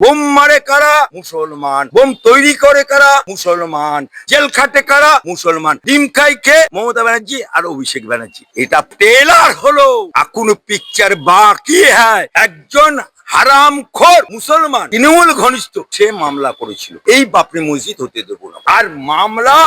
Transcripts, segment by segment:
Bomb মারে কারা? মুসলমান। বোম তৈরি করে কারা? মুসলমান। জেল খাটে কারা? মুসলমান। ডিম খাই খে মমতা ব্যানার্জি আর অভিষেক ব্যানার্জি। এটা ট্রেলার হলো। এখনও পিকচার বাকি হ্যাঁ একজন হারাম খোর মুসলমান। তৃণমূল ঘনিষ্ঠ। সে মামলা করেছিল। এই বাপরি মসজিদ হতে দেবো না। আর মামলা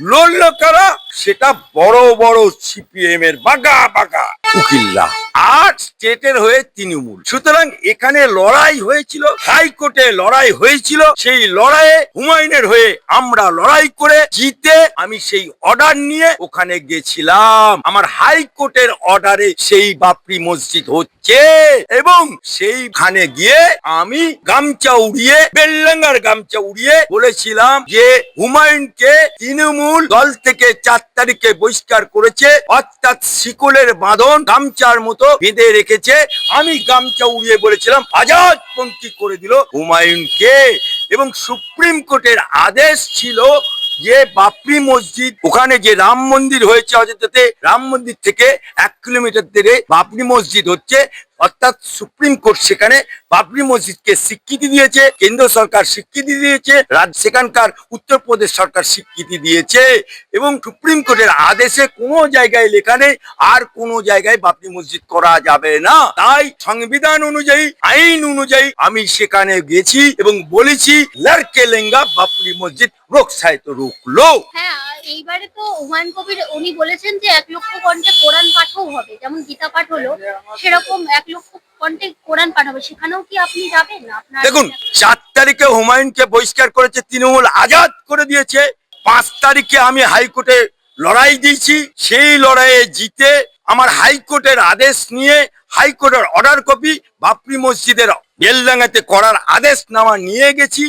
লড়ল কারা? সেটা বড় বড় সিপিএম এর বাগা বাগা। উকিল্লা আর স্টেটের হয়ে তৃণমূল। সুতরাং এখানে লড়াই হয়েছিল, হাইকোর্টে লড়াই হয়েছিল, সেই লড়াইয়ে হুমায়ুনের হয়ে আমরা লড়াই করে জিতে আমি সেই অর্ডার নিয়ে ওখানে গেছিলাম। আমার হাইকোর্টের অর্ডারে সেই বাপরি মসজিদ হচ্ছে এবং সেইখানে গিয়ে আমি গামছা উড়িয়ে, বেল্লাঙ্গার গামছা উড়িয়ে বলেছিলাম যে হুমায়ুনকে তৃণমূল দল থেকে চার তারিখে বহিষ্কার করেছে, অর্থাৎ শিকলের বাঁধন গামছার মতো বেঁধে রেখেছে। আমি গামছা উড়িয়ে বলেছিলাম আজাদ পন্থী করে দিল হুমায়ুনকে। এবং সুপ্রিম কোর্টের আদেশ ছিল যে বাপরি মসজিদ, ওখানে যে রাম মন্দির হয়েছে অযোধ্যাতে, রাম মন্দির থেকে এক কিলোমিটার দূরে বাপরি মসজিদ হচ্ছে। অর্থাৎ সুপ্রিম কোর্ট সেখানে বাবরি মসজিদকে স্বীকৃতি দিয়েছে, কেন্দ্র সরকার স্বীকৃতি দিয়েছে, রাজ, সেখানকার উত্তরপ্রদেশ সরকার স্বীকৃতি দিয়েছে এবং সুপ্রিম কোর্টের আদেশে কোনো জায়গায় লেখা নেই, আর কোনো জায়গায় বাবরি মসজিদ করা যাবে না। তাই সংবিধান অনুযায়ী, আইন অনুযায়ী আমি সেখানে গেছি এবং বলেছি, লড়কে লেঙ্গা বাবরি মসজিদ রোকসায় তো রুকলো হ্যাঁ এইবারে তো হুমায়ুন কবির, উনি বলেছেন যে এক লক্ষ কণ্ঠে কোরআন পাঠও হবে, যেমন গীতা পাঠ হলো, সেরকম এক লক্ষ কণ্ঠে কোরআন পাঠ হবে। সেখানেও কি আপনি যাবেন? আপনার দেখুন, চার তারিখে হুমায়ুনকে বহিষ্কার করেছে তৃণমূল আজাদ করে দিয়েছে। পাঁচ তারিখে আমি হাইকোর্টে লড়াই দিয়েছি। সেই লড়াইয়ে জিতে আমার হাইকোর্টের আদেশ নিয়ে হাইকোর্টের অর্ডার কপি বাপরি মসজিদের বেলডাঙ্গাতে করার আদেশ নামা নিয়ে গেছি।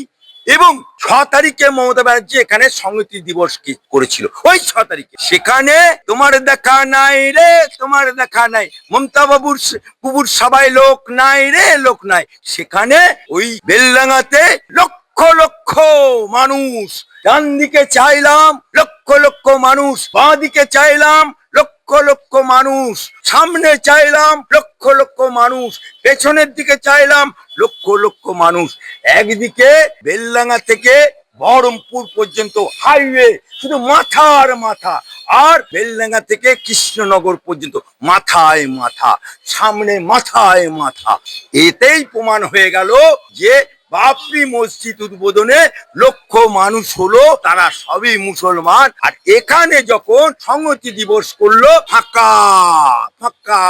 এবং ছ তারিখে মমতা ব্যানার্জি এখানে সংহতি দিবস করেছিল? ওই ছ তারিখে। সেখানে তোমার দেখা নাই রে, তোমার দেখা নাই। মমতা বাবুর বুবুর সবাই লোক নাই রে, লোক নাই। সেখানে ওই বেলডাঙ্গাতে লক্ষ লক্ষ মানুষ। ডান দিকে চাইলাম, লক্ষ লক্ষ মানুষ বাঁ দিকে চাইলাম লক্ষ লক্ষ মানুষ। সামনে চাইলাম লক্ষ লক্ষ মানুষ। পেছনের দিকে চাইলাম লক্ষ লক্ষ মানুষ। একদিকে বেলডাঙ্গা থেকে বহরমপুর পর্যন্ত হাইওয়ে, শুধু মাথার মাথা। আর বেলডাঙ্গা থেকে কৃষ্ণনগর পর্যন্ত, মাথায় মাথা, সামনে মাথায় মাথা। এতেই প্রমাণ হয়ে গেল যে বাপরি মসজিদ উদ্বোধনে লক্ষ মানুষ হলো, তারা সবই মুসলমান। আর এখানে যখন সংহতি দিবস করল, ফাঁকা ফাঁকা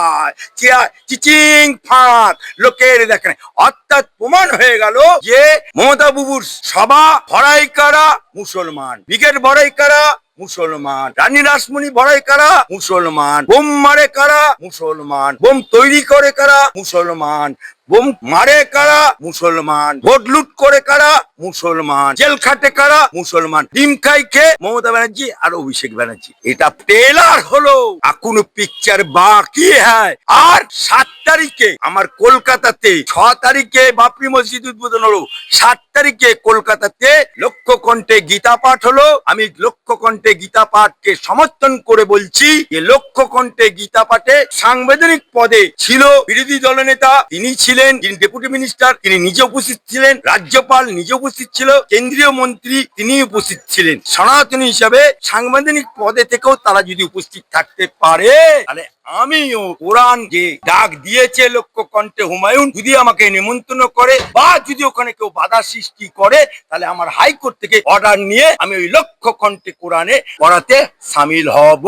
চেয়ার চিচিং, ফাঁক, লোকের দেখেন। অর্থাৎ প্রমাণ হয়ে গেল যে মমতা বুবুর সভা ভরাই কারা মুসলমান। ব্রিগেড ভরাই কারা? মুসলমান। রানী রাসমণি ভরাই কারা? মুসলমান। বোম মারে কারা? মুসলমান। বোম তৈরি করে কারা? মুসলমান। বোম মারে কারা? মুসলমান। ভোট লুট করে কারা? মুসলমান। জেল খাটে কারা? মুসলমান। ডিম খাই খে মমতা ব্যানার্জি আর অভিষেক ব্যানার্জি। এটা ট্রেলার হলো। এখনও পিকচার বাকি হ্যাঁ আর সাত তারিখে আমার কলকাতাতে, ছ তারিখে বাপরি মসজিদ উদ্বোধন হলো। সাত তারিখে কলকাতাতে লক্ষ কণ্ঠে গীতা পাঠ হলো, আমি লক্ষ কণ্ঠে গীতা পাঠকে সমর্থন করে বলছি, যে লক্ষ কণ্ঠে গীতা পাঠে সাংবিধানিক পদে ছিল বিরোধী দলনেতা, তিনি ছিলেন, যিনি ডেপুটি মিনিস্টার, তিনি নিজে উপস্থিত ছিলেন, রাজ্যপাল নিজে উপস্থিত ছিল, কেন্দ্রীয় মন্ত্রী তিনি উপস্থিত ছিলেন। সনাতনী হিসাবে সাংবিধানিক পদে থেকেও তারা যদি উপস্থিত থাকতে পারে, তাহলে আমিও কোরআন যে ডাক দিয়েছে লক্ষ্য কণ্ঠে হুমায়ুন। যদি আমাকে নিমন্ত্রণ করে বা যদি ওখানে কেউ বাধা সৃষ্টি করে, তাহলে আমার হাইকোর্ট থেকে অর্ডার নিয়ে আমি ওই লক্ষ্য কণ্ঠে কোরআনে পড়াতে সামিল হব।